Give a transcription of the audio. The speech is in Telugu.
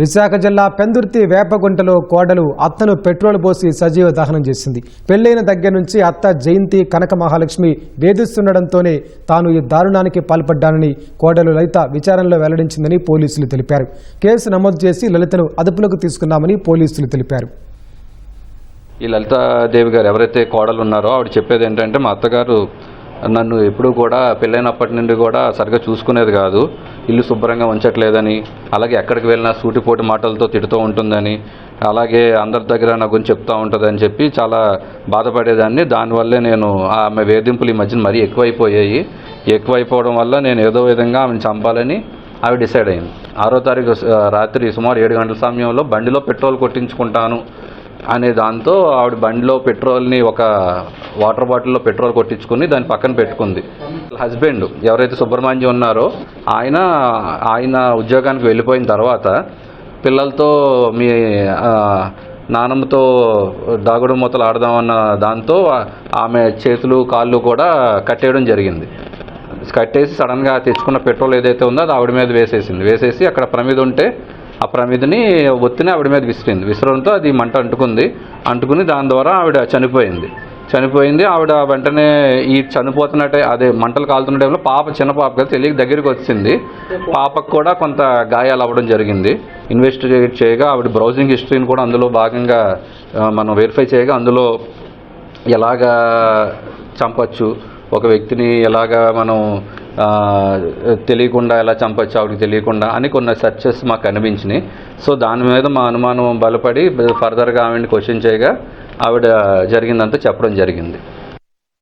విశాఖ జిల్లా పెందుర్తి వేపగుంటలో కోడలు అత్తను పెట్రోల్ పోసి సజీవ దహనం చేసింది. పెళ్ళైన దగ్గర నుంచి అత్త జయంతి కనక మహాలక్ష్మి వేధిస్తుండడంతోనే తాను ఈ దారుణానికి పాల్పడ్డానని కోడలు లలిత విచారణలో వెల్లడించిందని పోలీసులు తెలిపారు. కేసు నమోదు చేసి లలితను అదుపులోకి తీసుకున్నామని పోలీసులు తెలిపారు. ఈ లలితాదేవి గారు ఎవరైతే కోడలు ఉన్నారో ఆవిడ చెప్పేది ఏంటంటే మా అత్తగారు నన్ను ఎప్పుడూ కూడా పెళ్ళైనప్పటి నుండి కూడా సరిగ్గా చూసుకునేది కాదు. ఇల్లు శుభ్రంగా ఉంచట్లేదని అలాగే ఎక్కడికి వెళ్ళినా సూటిపోటి మాటలతో తిడుతూ ఉంటుందని అలాగే అందరి దగ్గర నా గురించి చెప్తూ ఉంటుందని చెప్పి చాలా బాధపడేదాన్ని. దానివల్లే నేను ఆమె వేధింపులు ఈ మధ్యన మరీ ఎక్కువైపోయాయి. ఎక్కువైపోవడం వల్ల నేను ఏదో విధంగా ఆమెను చంపాలని అవి డిసైడ్ అయింది. ఆరో తారీఖు రాత్రి సుమారు ఏడు గంటల సమయంలో బండిలో పెట్రోల్ కొట్టించుకుంటాను అనే దాంతో ఆవిడ బండిలో పెట్రోల్ని ఒక వాటర్ బాటిల్లో పెట్రోల్ కొట్టించుకుని దాన్ని పక్కన పెట్టుకుంది. హస్బెండ్ ఎవరైతే సుబ్రహ్మణ్యం ఉన్నారో ఆయన ఆయన ఉద్యోగానికి వెళ్ళిపోయిన తర్వాత పిల్లలతో మీ నానమ్మతో దాగుడు మూతలు ఆడదామన్న దాంతో ఆమె చేతులు కాళ్ళు కూడా కట్టేయడం జరిగింది. కట్టేసి సడన్గా తెచ్చుకున్న పెట్రోల్ ఏదైతే ఉందో అది ఆవిడ మీద వేసేసింది. వేసేసి అక్కడ ప్రమిద ఉంటే ఆ ప్రమిదిని ఒత్తిని ఆవిడ మీద విసిరింది. విసరడంతో అది మంట అంటుకుంది. అంటుకుని దాని ద్వారా ఆవిడ చనిపోయింది. చనిపోయింది. ఆవిడ వెంటనే ఈ చనిపోతున్నట్టే అదే మంటలు కాలుతున్న టైంలో పాప చిన్న పాప కదా తెలియక దగ్గరికి వచ్చింది. పాపకు కూడా కొంత గాయాలు అవ్వడం జరిగింది. ఇన్వెస్టిగేట్ చేయగా ఆవిడ బ్రౌజింగ్ హిస్టరీని కూడా అందులో భాగంగా మనం వెరిఫై చేయగా అందులో ఎలాగా చంపచ్చు ఒక వ్యక్తిని ఎలాగా మనం తెలియకుండా ఎలా చంపచ్చు ఆవిడకి తెలియకుండా అని కొన్ని సర్చెస్ మాకు కనిపించినాయి సో దాని మీద మా అనుమానం బలపడి ఫర్దర్గా ఆవిడని క్వశ్చన్ చేయగా ఆవిడ జరిగిందంతా చెప్పడం జరిగింది.